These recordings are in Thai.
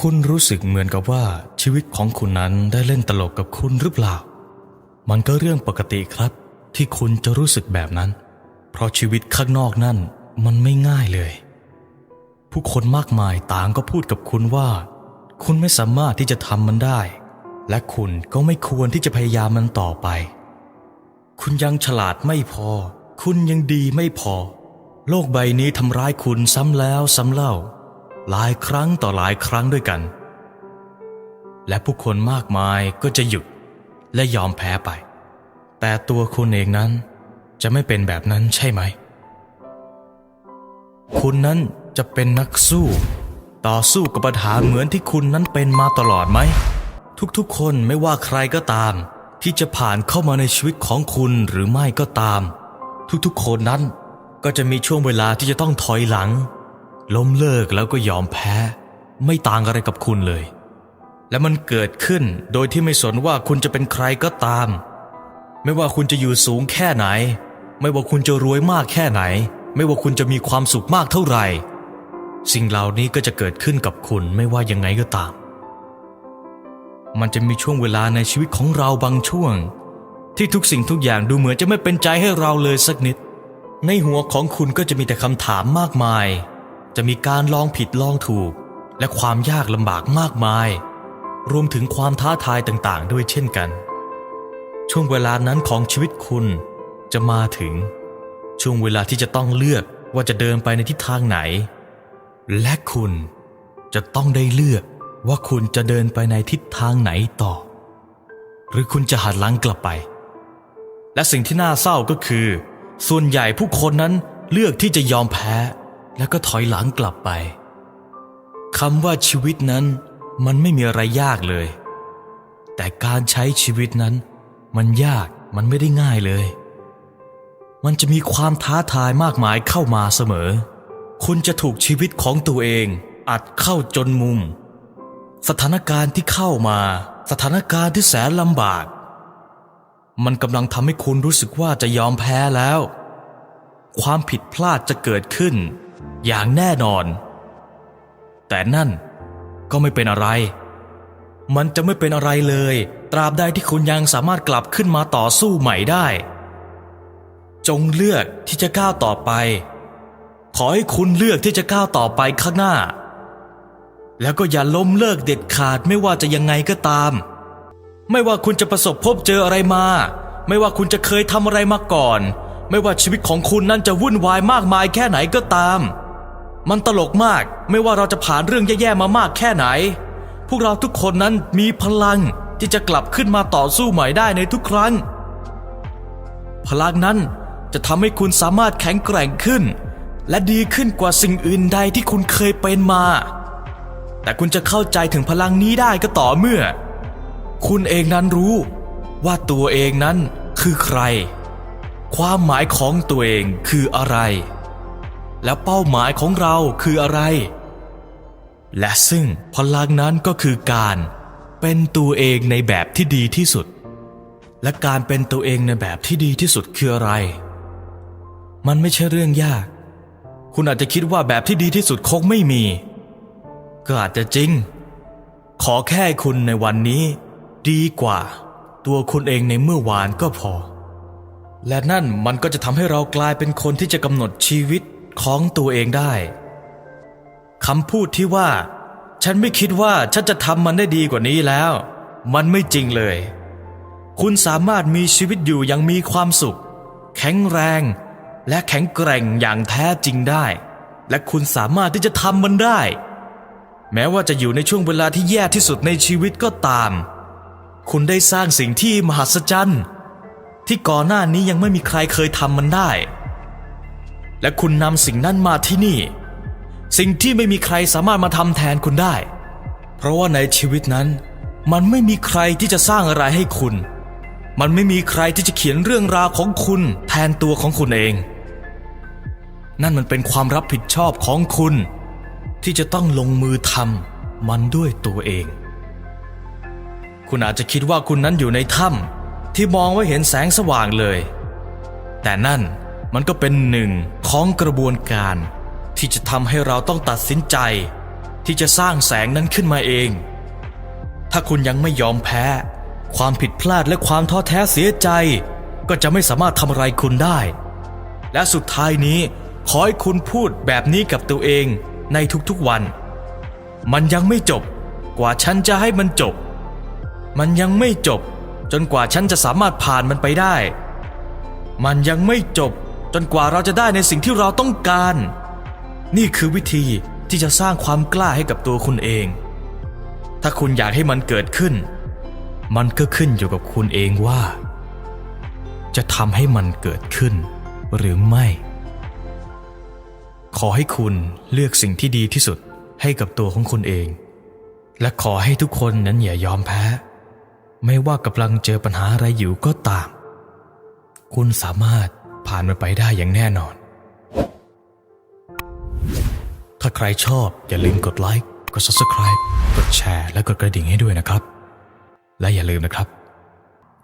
คุณรู้สึกเหมือนกับว่าชีวิตของคุณนั้นได้เล่นตลกกับคุณหรือเปล่า มันก็เรื่องปกติครับ ที่คุณจะรู้สึกแบบนั้น เพราะชีวิตข้างนอกนั่นมันไม่ง่ายเลย ผู้คนมากมายต่างก็พูดกับคุณว่า คุณไม่สามารถที่จะทำมันได้ และคุณก็ไม่ควรที่จะพยายามมันต่อไป คุณยังฉลาดไม่พอ คุณยังดีไม่พอ โลกใบนี้ทำร้ายคุณซ้ำแล้วซ้ำเล่า หลายครั้งต่อหลายครั้งด้วยกัน และผู้คนมากมายก็จะหยุดและยอมแพ้ไป แต่ตัวคุณเองนั้นจะไม่เป็นแบบนั้นใช่ไหม คุณนั้นจะเป็นนักสู้ ต่อสู้กับปัญหาเหมือนที่คุณนั้นเป็นมาตลอดไหม ทุกๆ คนไม่ว่าใครก็ตาม ที่จะผ่านเข้ามาในชีวิตของคุณหรือไม่ก็ตาม ทุกๆ คนนั้นก็จะมีช่วงเวลาที่จะต้องถอยหลัง ล้มเลิกแล้วก็ยอมแพ้ ไม่ต่างอะไรกับคุณเลย และมันเกิดขึ้นโดยที่ไม่สนว่าคุณจะเป็นใครก็ตาม ไม่ว่าคุณจะอยู่สูงแค่ไหน ไม่ว่าคุณจะรวยมากแค่ไหน ไม่ว่าคุณจะมีความสุขมากเท่าไหร่ สิ่งเหล่านี้ก็จะเกิดขึ้นกับคุณไม่ว่ายังไงก็ตาม มันจะมีช่วงเวลาในชีวิตของเราบางช่วง ที่ทุกสิ่งทุกอย่างดูเหมือนจะไม่เป็นใจให้เราเลยสักนิด ในหัวของคุณก็จะมีแต่คำถามมากมาย จะมีการลองผิดลองถูก และความยากลำบากมากมาย รวมถึงความท้าทายต่างๆ ด้วยเช่นกัน ช่วงเวลานั้นของชีวิตคุณจะมาถึง ช่วงเวลาที่จะต้องเลือกว่าจะเดินไปในทิศทางไหน และคุณจะต้องได้เลือกว่าคุณจะเดินไปในทิศทางไหนต่อ หรือคุณจะหันหลังกลับไป และสิ่งที่น่าเศร้าก็คือ ส่วนใหญ่ผู้คนนั้นเลือกที่จะยอมแพ้ แล้วก็ถอยหลังกลับไปคำว่าชีวิตนั้นมันไม่มีอะไรยากเลย แต่การใช้ชีวิตนั้น มันยากมันไม่ได้ง่ายเลย มันจะมีความท้าทายมากมายเข้ามาเสมอ คุณจะถูกชีวิตของตัวเอง อัดเข้าจนมุม สถานการณ์ที่เข้ามา สถานการณ์ที่แสนลำบาก มันกำลังทำให้คุณรู้สึกว่าจะยอมแพ้แล้ว ความผิดพลาดจะเกิดขึ้น อย่างแน่นอน แต่นั่นก็ไม่เป็นอะไร มันจะไม่เป็นอะไรเลย ตราบใดที่คุณยังสามารถกลับขึ้นมาต่อสู้ใหม่ได้ จงเลือกที่จะก้าวต่อไป ขอให้คุณเลือกที่จะก้าวต่อไปข้างหน้า แล้วก็อย่าล้มเลิกเด็ดขาดไม่ว่าจะยังไงก็ตาม ไม่ว่าคุณจะประสบพบเจออะไรมา ไม่ว่าคุณจะเคยทำอะไรมาก่อน ไม่ว่าชีวิตของคุณนั้นจะวุ่นวายมากมายแค่ไหนก็ตาม มันตลกมากไม่ว่าเราจะผ่านเรื่องแย่ๆมามากแค่ไหน พวกเราทุกคนนั้นมีพลังที่จะกลับขึ้นมาต่อสู้ใหม่ได้ในทุกครั้ง พลังนั้นจะทำให้คุณสามารถแข็งแกร่งขึ้น และดีขึ้นกว่าสิ่งอื่นใดที่คุณเคยเป็นมา แต่คุณจะเข้าใจถึงพลังนี้ได้ก็ต่อเมื่อ คุณเองนั้นรู้ว่าตัวเองนั้นคือใคร ความหมายของตัวเองคืออะไร และเป้าหมายของเราคืออะไร และซึ่งพลังนั้นก็คือการเป็นตัวเองในแบบที่ดีที่สุด และการเป็นตัวเองในแบบที่ดีที่สุดคืออะไร มันไม่ใช่เรื่องยาก คุณอาจจะคิดว่าแบบที่ดีที่สุดคงไม่มี ก็อาจจะจริง ขอแค่คุณในวันนี้ ดีกว่า ตัวคุณเองในเมื่อวานก็พอ และนั่นมันก็จะทำให้เรากลายเป็นคนที่จะกำหนดชีวิต ของตัวเองได้คำพูดที่ว่า ฉันไม่คิดว่าฉันจะทำมันได้ดีกว่านี้แล้ว มันไม่จริงเลย คุณสามารถมีชีวิตอยู่อย่างมีความสุข แข็งแรง และแข็งแกร่งอย่างแท้จริงได้ และคุณสามารถที่จะทำมันได้ แม้ว่าจะอยู่ในช่วงเวลาที่แย่ที่สุดในชีวิตก็ตาม คุณได้สร้างสิ่งที่มหัศจรรย์ที่ก่อนหน้านี้ยังไม่มีใครเคยทำมันได้ และคุณนำสิ่งนั้นมาที่นี่ สิ่งที่ไม่มีใครสามารถมาทำแทนคุณได้ เพราะว่าในชีวิตนั้น มันไม่มีใครที่จะสร้างอะไรให้คุณ มันไม่มีใครที่จะเขียนเรื่องราวของคุณแทนตัวของคุณเอง นั่นมันเป็นความรับผิดชอบของคุณ ที่จะต้องลงมือทำมันด้วยตัวเอง คุณอาจจะคิดว่าคุณนั้นอยู่ในถ้ำที่มองไว่เห็นแสงสว่างเลย แต่นั่น มันก็เป็นหนึ่งของกระบวนการ ที่จะทำให้เราต้องตัดสินใจ ที่จะสร้างแสงนั้นขึ้นมาเอง ถ้าคุณยังไม่ยอมแพ้ ความผิดพลาดและความท้อแท้เสียใจ ก็จะไม่สามารถทำอะไรคุณได้ และสุดท้ายนี้ขอให้คุณพูดแบบนี้กับตัวเองในทุกๆวัน มันยังไม่จบ กว่าฉันจะให้มันจบ มันยังไม่จบ จนกว่าฉันจะสามารถผ่านมันไปได้ มันยังไม่จบ จนกว่าเราจะได้ในสิ่งที่เราต้องการ นี่คือวิธีที่จะสร้างความกล้าให้กับตัวคุณเอง ถ้าคุณอยากให้มันเกิดขึ้น มันก็ขึ้นอยู่กับคุณเองว่า จะทำให้มันเกิดขึ้น หรือไม่ ขอให้คุณเลือกสิ่งที่ดีที่สุดให้กับตัวของคุณเอง และขอให้ทุกคนนั้นอย่ายอมแพ้ ไม่ว่ากำลังเจอปัญหาอะไรอยู่ก็ตาม คุณสามารถ ผ่านมันไปได้อย่างแน่นอน ถ้าใครชอบอย่าลืมกดไลค์ กด subscribe กดแชร์และกดกระดิ่งให้ด้วยนะครับ และอย่าลืมนะครับ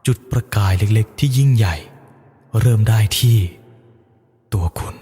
จุดประกายเล็กๆ ที่ยิ่งใหญ่ เริ่มได้ที่ตัวคุณ